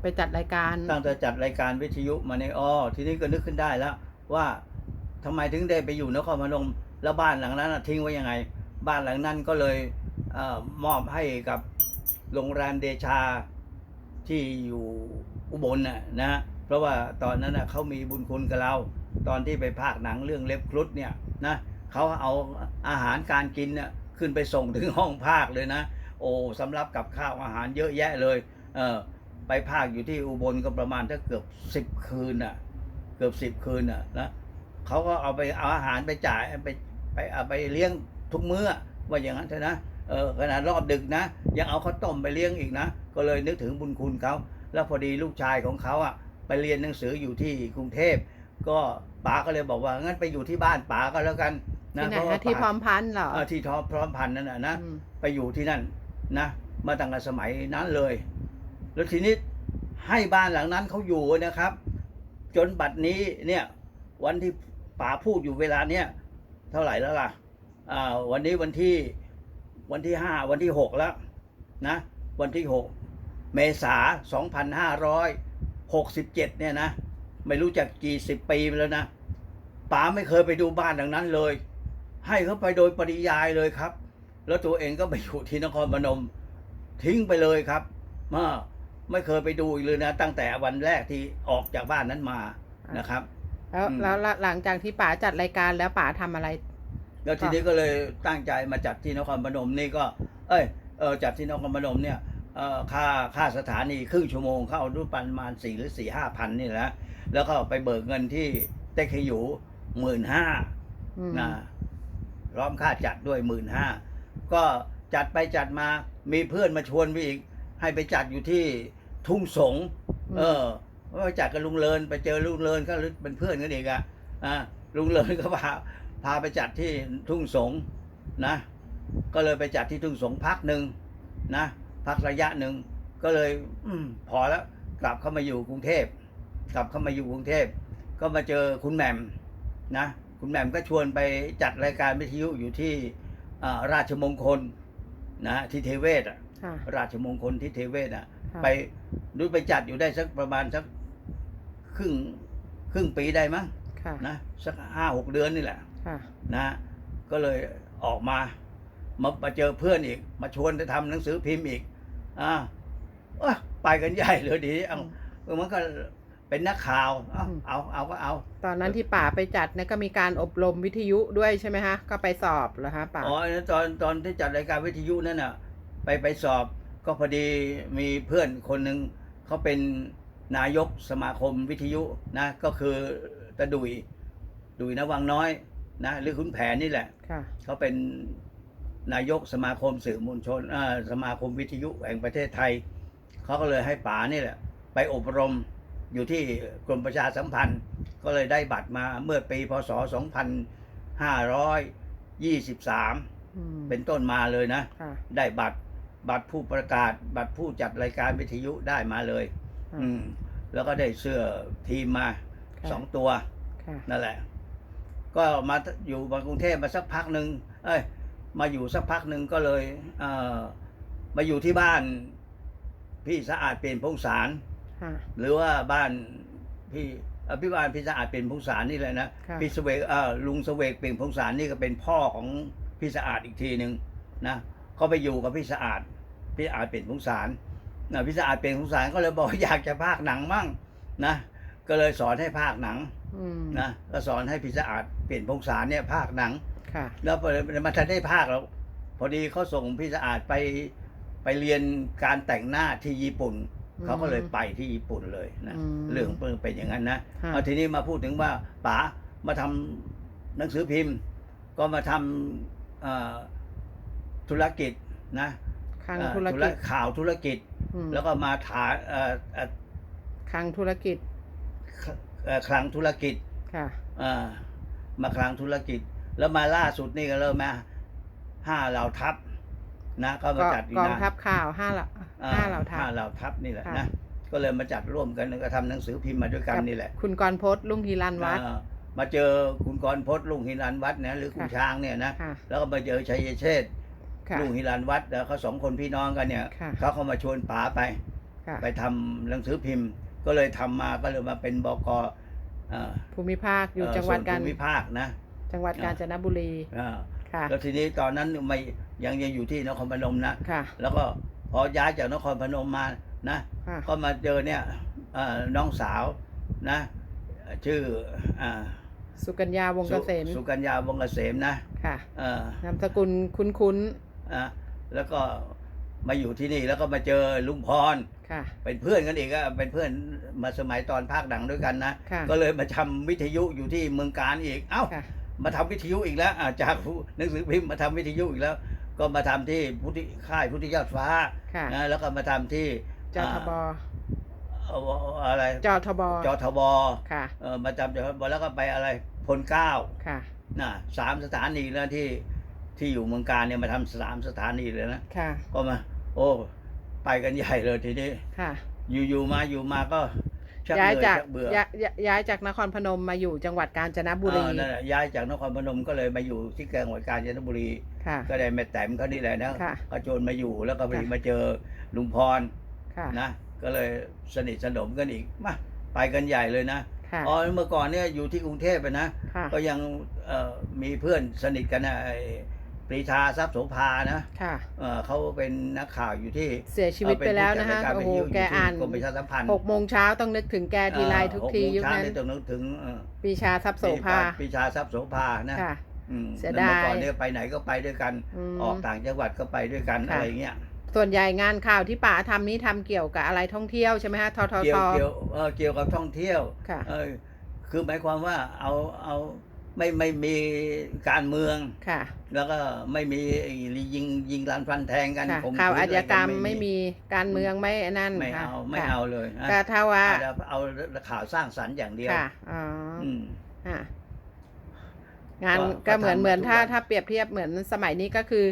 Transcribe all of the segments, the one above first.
ไปจัดรายการ ตั้งแต่จัดรายการวิทยุมาในอ้อทีนี้ก็นึกขึ้นได้แล้วว่าทำไมถึงได้ไปอยู่นครพนมแล้วบ้านหลังนั้นทิ้งไว้ยังไง บ้านหลังนั้นก็เลยเอมอบให้กับโรงแรมเดชาที่อยู่อุบลน่ะนะ เพราะว่าตอนนั้นเขามีบุญคุณกับเรา ตอนที่ไปภาคหนังเรื่องเล็บครุฑเนี่ยนะเขาเอาอาหารการกินน่ะขึ้นไปส่งถึงห้องภาคเลยนะ โอ้สำหรับกับข้าวอาหารเยอะแยะเลย เออไปภาคอยู่ที่อุบลก็ประมาณถ้าเกือบสิบคืนน่ะ เกือบสิบคืนน่ะนะเขาก็เอาไปเอาอาหารไปจ่ายไปไปเอาไปเลี้ยงทุกมื้อว่าอย่างนั้นเถอะนะเออขนาดรอบดึกนะ ยังเอาข้าวต้มไปเลี้ยงอีกนะ ก็เลยนึกถึงบุญคุณเขา แล้วพอดีลูกชายของเขาอะไปเรียนหนังสืออยู่ที่กรุงเทพ ก็ป๋าก็เลยบอกว่างั้นไปอยู่ที่บ้านป๋าก็แล้วกันนะที่ไหนเพราะว่าฮะที่พร้อมพันธุ์เหรอเออที่ทอพร้อมพันธุ์นั่นน่ะนะอืมไปอยู่ที่นั่นนะ มาตั้งแต่สมัยนั้นเลย แล้วทีนี้ให้บ้านหลังนั้นเขาอยู่นะครับ จนบัดนี้เนี่ยวันที่ป๋าพูดอยู่เวลาเนี้ยเท่าไหร่แล้วล่ะอ่าวันนี้วันที่วันที่ห้าวันที่หกแล้วนะวันที่หกเมษาสองพันห้าร้อยหกสิบเจ็ดเนี่ยนะไม่รู้จักกี่สิบปีแล้วนะป๋าไม่เคยไปดูบ้านหลังนั้นเลย ให้เขาไปโดยปริยายเลยครับ แล้วตัวเองก็ไปอยู่ที่นครพนมทิ้งไปเลยครับมา ไม่เคยไปดูอีกเลยนะ ตั้งแต่วันแรกที่ออกจากบ้านนั้นมานะครับ แล้วอืมแล้วแล้วหลังจากที่ป๋าจัดรายการแล้วป๋าทำอะไร แล้วทีนี้ก็เลยตั้งใจมาจัดที่นครพนมนี่ก็ เอ้ยเออจัดที่นครพนมเนี่ยเอ่อค่าค่าสถานีครึ่งชั่วโมงเข้ารูปประมาณสี่หรือสี่ห้าพันนี่แหละแล้วก็ไปเบิกเงินที่เต็กขยูหมื่นห้าอืมนะพร้อมค่าจัดด้วยหมื่นห้าก็จัดไปจัดมามีเพื่อนมาชวนไปอีก ให้ไปจัดอยู่ที่ ทุ่งสง เออว่าไปจัดกับลุงเลินไปเจอลุงเลินก็เป็นเพื่อนกันอีกอะอะลุงเลินก็พาพาไปจัดที่ทุ่งสงนะ ก็เลยไปจัดที่ทุ่งสงพักหนึ่งนะพักระยะหนึ่งก็เลยอืมพอแล้วกลับเข้ามาอยู่กรุงเทพ กลับเข้ามาอยู่กรุงเทพ ก็มาเจอคุณแหม่มนะคุณแหม่มก็ชวนไปจัดรายการวิทยุอยู่ที่อ่าราชมงคลนะที่เทเวศอะค่ะราชมงคลที่เทเวศอะค่ะ ไปดูไปจัดอยู่ได้สักประมาณสักครึ่งครึ่งปีได้มั้งค่ะนะสักห้าหกเดือนนี่แหละค่ะนะก็เลยออกมามามาเจอเพื่อนอีก มาชวนจะทำหนังสือพิมพ์อีกอ่าเอ้ยไปกันใหญ่เลยดีเอาเออมันก็เป็นนักข่าวเอาอืมเอาเอาก็เอา ตอนนั้นที่ป๋าไปจัดเนี่ยก็มีการอบรมวิทยุด้วยใช่ไหมฮะ ก็ไปสอบเหรอฮะป๋าอ๋อตอนตอนที่จัดรายการวิทยุนั่นน่ะ ไปไปสอบ ก็พอดีมีเพื่อนคนหนึ่งเขาเป็นนายกสมาคมวิทยุนะก็คือตะดุยดุยนวังน้อยนะหรือคุณแผนนี่แหละค่ะเขาเป็นนายกสมาคมสื่อมวลชนอ่าสมาคมวิทยุแห่งประเทศไทยเขาก็เลยให้ป๋านี่แหละ ไปอบรมอยู่ที่กรมประชาสัมพันธ์ ก็เลยได้บัตรมาเมื่อปีพศ 2523อืมเป็นต้นมาเลยนะค่ะได้บัตร บัตรผู้ประกาศ บัตรผู้จัดรายการวิทยุได้มาเลยค่ะอืม แล้วก็ได้เสื้อทีมมาค่ะสองตัวค่ะนั่นแหละ ก็มาอยู่มากรุงเทพมาสักพักหนึ่งเอ้ย มาอยู่สักพักหนึ่งก็เลยเอ่อมาอยู่ที่บ้าน พี่สะอาดเปลี่ยนพงสารค่ะหรือว่าบ้านพี่เอ่อพี่บ้านพี่สะอาดเปลี่ยนพงสารนี่เลยนะค่ะพี่เสวกเอ่อลุงเสวกเปลี่ยนพงสารนี่ก็เป็นพ่อของพี่สะอาดอีกทีหนึ่งนะ เขาไปอยู่กับพี่สะอาด พี่สะอาดเปลี่ยนพงสารนะพี่สะอาดเปลี่ยนพงสารก็เลยบอกอยากจะพากหนังมั่งนะก็เลยสอนให้พากหนังอืมนะก็สอนให้พี่สะอาดเปลี่ยนพงสารเนี่ยพากหนังค่ะแล้วพอมาทันได้ภาคแล้วพอดีเขาส่งพี่สะอาดไปไปเรียนการแต่งหน้าที่ญี่ปุ่นอืมเขาก็เลยไปที่ญี่ปุ่นเลยนะอืมเรื่องเพิ่งเป็นอย่างนั้นนะค่ะเอาทีนี้มาพูดถึงว่าป๋ามาทำหนังสือพิมพ์ ก็มาทำเอ่อ ธุรกิจนะคลังเอ่อธุรกิจข่าวธุรกิจอืมแล้วก็มาถาเอ่อเอ่อคลังธุรกิจเอ่อคลังธุรกิจค่ะอ่ามาคลังธุรกิจ แล้วมาล่าสุดนี่ก็เริ่มมาห้าเหล่าทัพนะก็มาก็จัดอยู่กองนะทัพข่าวห้าเหล่าอ่ห้าเหล่าทัพห้าเหล่าทัพนี่แหละค่ะนะก็เลยมาจัดร่วมกันก็ทำหนังสือพิมพ์มาด้วยกันนี่แหละ คุณกรพจน์ลุงฮีรันวัฒน์อ่ามาเจอคุณกรพจน์ลุงหิรันวัฒน์นะหรือคุณค่ะช้างเนี่ยนะค่ะแล้วก็มาเจอชัยเชษฐ์ ค่ะ ลุงหิรันวัฒน์แล้วเขาสองคนพี่น้องกันเนี่ยค่ะเขาเข้ามาชวนป๋าไป ค่ะไปทำหนังสือพิมพ์ ก็เลยทำมาก็เลยมาเป็นบกเอ่อภูมิภาคอยู่เจังหวัดส่นกาญภูมิภาคนะจังหวัดกาญจนบุรีอ่าค่ะแล้วทีนี้ตอนนั้นไม่ยังยังอยู่ที่นครพนมนะ ค่ะแล้วก็พอย้ายจากนครพนมมานะ ค่ะ ก็มาเจอเนี่ยเอ่อน้องสาวนะชื่ออ่าสุกัญญาวงศ์เกษมสุสุกัญญาวงศ์เกษมนะค่ะเออนามสกุลคุ้น อะแล้วก็มาอยู่ที่นี่แล้วก็มาเจอลุงพรๆค่ะ เป็นเพื่อนกันอีกอะเป็นเพื่อนมาสมัยตอนภาคดังด้วยกันนะ ค่ะก็เลยมาทำวิทยุอยู่ที่เมืองการอีก เอ้า ค่ะ มาทำวิทยุอีกแล้วอะจากผู้หนังสือพิมพ์มาทำวิทยุอีกแล้ว ก็มาทำที่พุทธิค่ายพุทธิยอดฟ้าค่ะนะแล้วก็มาทำที่จทบอ่าอะไรจทบจทบค่ะ เออมาจำจทบแล้วก็ไปอะไรพลเกล้าค่ะน่ะสามสถานีแล้วที่ ที่อยู่เมืองการเนี่ยมาทำสามสถานีเลยนะค่ะ ก็มา โอ้ ไปกันใหญ่เลยทีนี้ค่ะ อยู่อยู่มาอยู่มาก็ชักย้ายเหนื่อยจากชักเบื่อย้ายย้ายย้ายจากนครพนมมาอยู่จังหวัดกาญจนบุรีเออนั่นแหละย้ายจากนครพนมก็เลยมาอยู่ที่จังหวัดกาญจนบุรี ค่ะ ก็ได้แม่แต้มเขานี่แหละนะค่ะก็โจรมาอยู่แล้วก็พอดีค่ะ มาเจอลุงพรค่ะนะ ก็เลยสนิทสนมกันอีกมาไปกันใหญ่เลยนะค่ะอ๋อเมื่อก่อนเนี่ยอยู่ที่กรุงเทพอะนะ ค่ะ ก็ยังเอ่อมีเพื่อนสนิทกันนะไอ้ ปรีชาทรัพย์โสภานะค่ะ เอ่อเขาเป็นนักข่าวอยู่ที่เสียชีวิตไปแล้วนะคะเาโอ้เป็นโหผู้จัดรายการวิทยุแกอ่านยู่ที่กรมประชาสัมพันธ์หกโมงเช้าต้องนึกถึงแกทีไรทุกทีเอ่อยุคหโมงนั้นเช้าเยต้องนึกถึงเอ่อปีชาทรัพย์โสภาปรีชาทรัพย์โสภานะค่ะอืมเสียแล้วเมื่อดายก่อนเนี่ยไปไหนก็ไปด้วยกันอืมออกต่างจังหวัดก็ไปด้วยกันค่ะอะไรเงี้ยส่วนใหญ่งานข่าวที่ป๋าทำนี้ทำเกี่ยวกับอะไรท่องเที่ยวใช่ไหมฮะททเกี่ทยวเกี่ยวเอ่อเกี่ยวกับท่องเที่ยวค่ะเออคือหมายความว่าเอาเอา ไม่ไม่มีการเมืองค่ะ แล้วก็ไม่มีไอ้ยิงยิงรันฟันแทงกันค่ะข่มขืนข่าวอาชญากรรมอะไม่มีการเมืองไม่นั่นไม่ค่ะเอาไม่ค่ะเอาเลยนะก็ถ้าว่าเอาแต่เอาข่าวสร้างสรรค์อย่างเดียวค่ะอ๋อออืม อะงานก็ก็เหมือนก็ทำเหมือนทุกถ้าวัน ถ้าเปรียบเทียบเหมือนสมัยนี้ก็คือ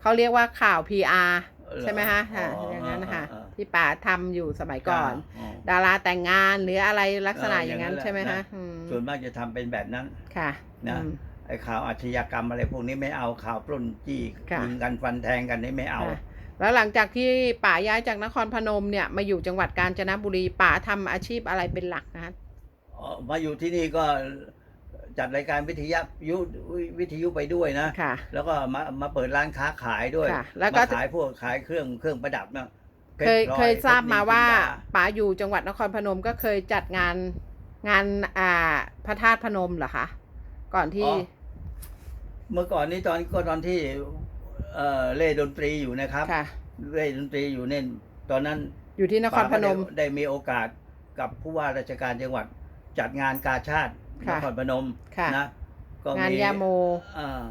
เขาเรียกว่าข่าว PR เหรอใช่ไหมคะค่ะอ๋อออย่างนั้นนะคะอ่าอ่าที่ป๋าทำอยู่สมัยก่อนอ๋อดาราแต่งงานหรืออะไรลักษณะเออออย่างย่างนั้นนั้นแหละใช่ไหมคะนะอืม ส่วนมากจะทำเป็นแบบนั้น ค่ะนะอืมไอ้ข่าวอาชญากรรมอะไรพวกนี้ไม่เอาข่าวปล้นจี้ค่ะยิงกันฟันแทงกันนี่ไม่เอาค่ะแล้วหลังจากที่ป๋าย้ายจากนครพนมเนี่ยมาอยู่จังหวัดกาญจนบุรีป๋าทำอาชีพอะไรเป็นหลักนะคะอ๋อมาอยู่ที่นี่ก็จัดรายการวิทยุวิทยุไปด้วยนะค่ะแล้วก็มามาเปิดร้านค้าขายด้วยค่ะแล้วก็มาขายพวกขายเครื่องเครื่องประดับนะพชเคยพลอเคยทราบมาว่าเพชรนินจินดป๋าอยู่จังหวัดนครพนมก็เคยจัดงาน งานอ่าพระธาตุพนมเหรอคะ ก่อนที่อ๋อ เมื่อก่อนนี้ตอนก็ตอนที่เอ่อเล่นดนตรีอยู่นะครับค่ะ เล่นดนตรีอยู่เนี่ยตอนนั้นอยู่ที่นครพนมป้าก็ได้ได้มีโอกาสกับผู้ว่าราชการจังหวัดจัดงานกาชาตินค่ะครพนมค่ะ นะก็งานยาโมเอ่อ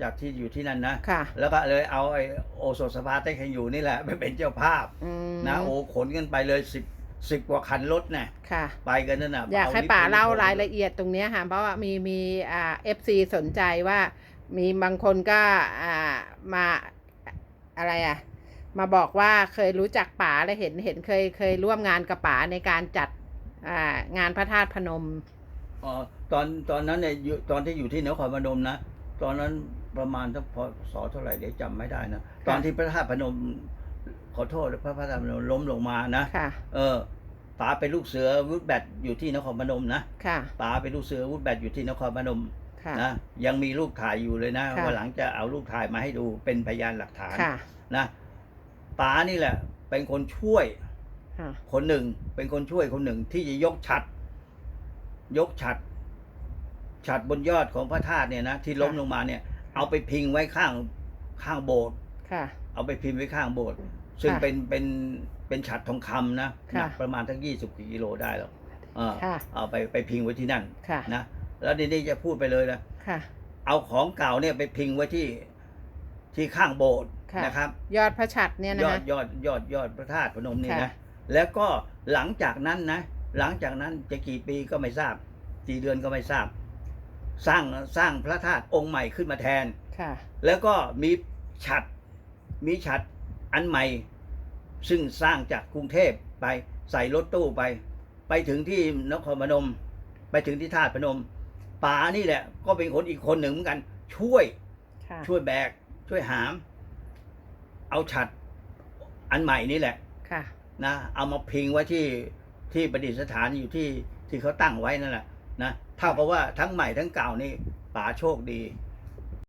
จากที่อยู่ที่นั่นนะ ค่ะ แล้วก็เลยเอาไอโอโซสภาเต้แข่งอยู่นี่แหละไปเป็นเจ้าภาพ อืมนะโอขนกันไปเลยสิบ สิบกว่าคันรถนะค่ะ ไปกันนั่นน่ะอยากให้นิป๋าพนธ์เล่านิพนธ์รายละเอียดตรงเนี้ยค่ะเพราะว่ามีมีอ่าเอฟซีสนใจว่ามีบางคนก็อ่ามาอะไรอะ มาบอกว่าเคยรู้จักป๋าและเห็นเห็นเคยเคยร่วมงานกับป๋าในการจัดอ่างานพระธาตุพนมอ๋อตอนตอนนั้นเนี่ยอยู่ตอนที่อยู่ที่นครพนมนะตอนนั้นประมาณสักพศเท่าไหร่เดี๋ยวจำไม่ได้นะตอนที่พระธาตุพนมขอโทษพระพระธาตุพนมล้มลงมานะค่ะเออ ป๋าเป็นลูกเสือวุฒแบตอยู่ที่นครพนมนะค่ะ ป๋าเป็นลูกเสือวุฒแบตอยู่ที่นครพนมค่ะ นะยังมีรูปถ่ายอยู่เลยนะค่ะวันหลังจะเอารูปถ่ายมาให้ดูเป็นพยานหลักฐานค่ะนะป๋านี่แหละ เป็นคนช่วยค่ะ คนหนึ่ง เป็นคนช่วยคนหนึ่งที่จะยกฉัด ยกฉัดฉัดบนยอดของพระธาตุเนี่ยนะที่ล้มลงมาเนี่ย เอาไปพิงไว้ข้างข้างโบสถ์ค่ะ เอาไปพิมพ์ไว้ข้างโบสถ์ ซึ่งค่ะเป็นเป็นเป็นฉัดทองคำนะค่ะหนักประมาณทั้งยี่สิบกิโลได้หรอกเออค่ะเอาไปไปพิงไว้ที่นั่นค่ะนะแล้วทีนี้จะพูดไปเลยนะค่ะเอาของเก่าเนี่ยไปพิงไว้ที่ที่ข้างโบสถ์ค่ะนะครับ ยอดพระฉัตรเนี่ยยนะอคะดยอดยอดยอดพระธาตุพนมนี่ค่ะนะแล้วก็หลังจากนั้นนะหลังจากนั้นจะกี่ปีก็ไม่ทราบกี่เดือนก็ไม่ทราบ สร้างสร้างพระธาตุองค์ใหม่ขึ้นมาแทนค่ะแล้วก็มีฉัดมีฉัดอันใหม่ ซึ่งสร้างจากกรุงเทพไปใส่รถตู้ไป ไปถึงที่นครพนม ไปถึงที่ธาตุพนมป๋านี่แหละ ก็เป็นคนอีกคนหนึ่งเหมือนกัน ช่วยค่ะช่วยแบก ช่วยหาม เอาฉัดอันใหม่นี่แหละค่ะนะเอามาพิงไว้ที่ที่ประดิษฐานอยู่ที่ที่เขาตั้งไว้นั่นแหละนะเท่ากับว่าทั้งใหม่ทั้งเก่านี่ป๋าโชคดี